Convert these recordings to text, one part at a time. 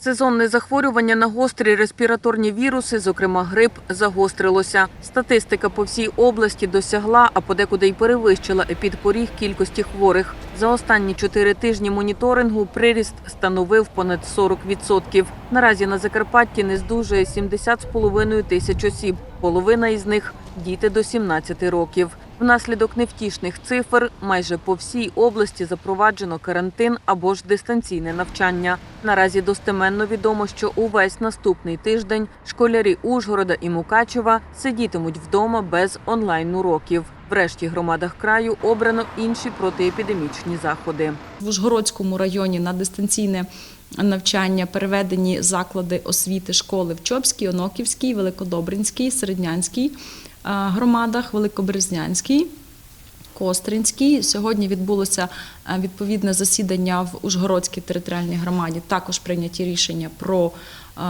Сезонне захворювання на гострі респіраторні віруси, зокрема грип, загострилося. Статистика по всій області досягла, а подекуди й перевищила епідпоріг кількості хворих. За останні чотири тижні моніторингу приріст становив понад 40%. Наразі на Закарпатті не здужує 70,5 тисяч осіб. Половина із них діти до 17 років. Внаслідок невтішних цифр майже по всій області запроваджено карантин або ж дистанційне навчання. Наразі достеменно відомо, що увесь наступний тиждень школярі Ужгорода і Мукачева сидітимуть вдома без онлайн-уроків. В решті громадах краю обрано інші протиепідемічні заходи. В Ужгородському районі на дистанційне навчання переведені заклади освіти школи в Чопській, Оноківській, Великодобринській, Середнянській громадах, Великобрезнянській. Костринській сьогодні відбулося е, відповідне засідання в Ужгородській територіальній громаді. Також прийняті рішення про, е,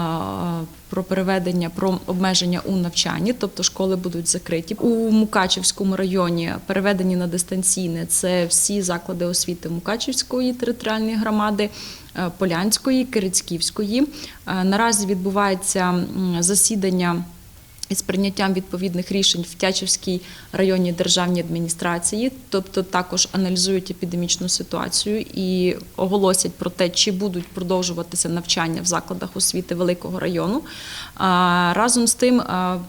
про переведення, про обмеження у навчанні, тобто школи будуть закриті. У Мукачівському районі переведені на дистанційне це всі заклади освіти Мукачівської територіальної громади. е, Полянської, Кирицьківської. Е, Наразі відбувається засідання із прийняттям відповідних рішень в Тячівській районній державній адміністрації, тобто також аналізують епідемічну ситуацію і оголосять про те, чи будуть продовжуватися навчання в закладах освіти великого району. Разом з тим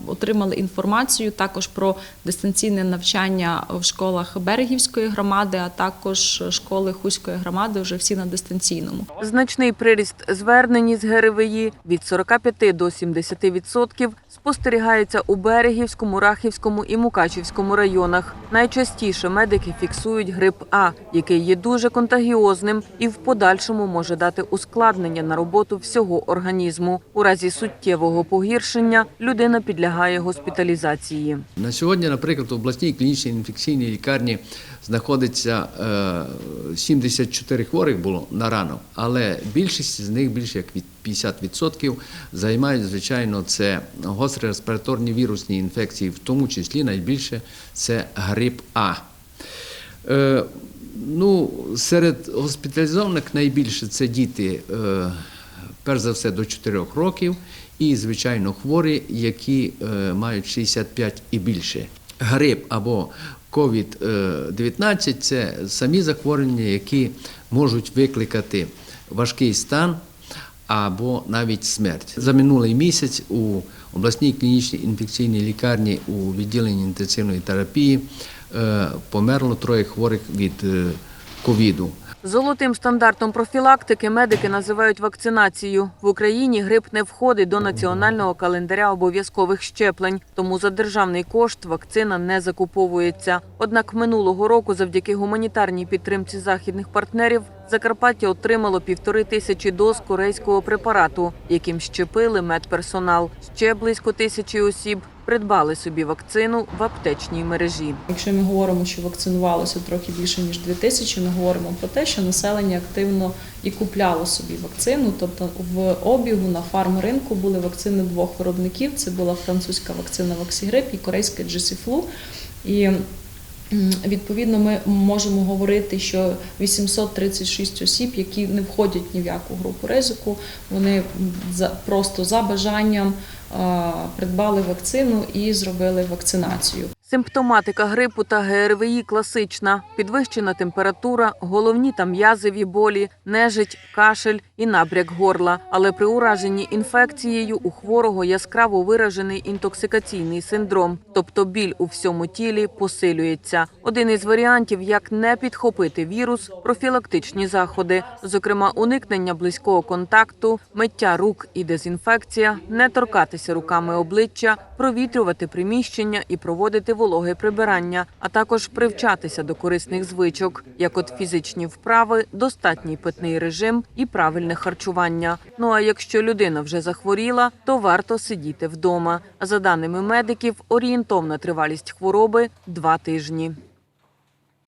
отримали інформацію також про дистанційне навчання в школах Берегівської громади, а також школи Хуської громади вже всі на дистанційному. Значний приріст звернень із ГРВІ від 45 до 70% спостерігається у Берегівському, Рахівському і Мукачівському районах. Найчастіше медики фіксують грип А, який є дуже контагіозним і в подальшому може дати ускладнення на роботу всього організму. У разі суттєвого погіршення людина підлягає госпіталізації. На сьогодні, наприклад, в обласній клінічній інфекційній лікарні знаходиться е, 74 хворих було на ранок, але більшість з них, більше як від 50%, займають, звичайно, це гострі респіраторні вірусні інфекції, в тому числі найбільше це грип А. Е, ну, серед госпіталізованих найбільше це діти, е, перш за все, до 4 років, і, звичайно, хворі, які е, мають 65 і більше. Грип або COVID-19 це самі захворювання, які можуть викликати важкий стан або навіть смерть. За минулий місяць у обласній клінічній інфекційній лікарні у відділенні інтенсивної терапії е, померло троє хворих від е, ковіду. Золотим стандартом профілактики медики називають вакцинацію. В Україні грип не входить до національного календаря обов'язкових щеплень, тому за державний кошт вакцина не закуповується. Однак минулого року, завдяки гуманітарній підтримці західних партнерів, Закарпаття отримало півтори тисячі доз корейського препарату, яким щепили медперсонал. Ще близько тисячі осіб придбали собі вакцину в аптечній мережі. Якщо ми говоримо, що вакцинувалося трохи більше ніж 2 тисячі, ми говоримо про те, що населення активно і купляло собі вакцину. Тобто в обігу на фармринку були вакцини двох виробників: це була французька вакцина Ваксігрип і корейська Джесіфлу. І Відповідно, ми можемо говорити, що 836 осіб, які не входять ні в яку групу ризику, вони просто за бажанням придбали вакцину і зробили вакцинацію. Симптоматика грипу та ГРВІ класична: підвищена температура, головні та м'язові болі, нежить, кашель і набряк горла. Але при ураженні інфекцією у хворого яскраво виражений інтоксикаційний синдром, тобто біль у всьому тілі посилюється. Один із варіантів, як не підхопити вірус, профілактичні заходи, зокрема уникнення близького контакту, миття рук і дезінфекція, не торкатися руками обличчя, провітрювати приміщення і проводити вологе прибирання, а також привчатися до корисних звичок, як от фізичні вправи, достатній питний режим і правильне харчування. Ну а якщо людина вже захворіла, то варто сидіти вдома. За даними медиків, орієнтовна тривалість хвороби два тижні.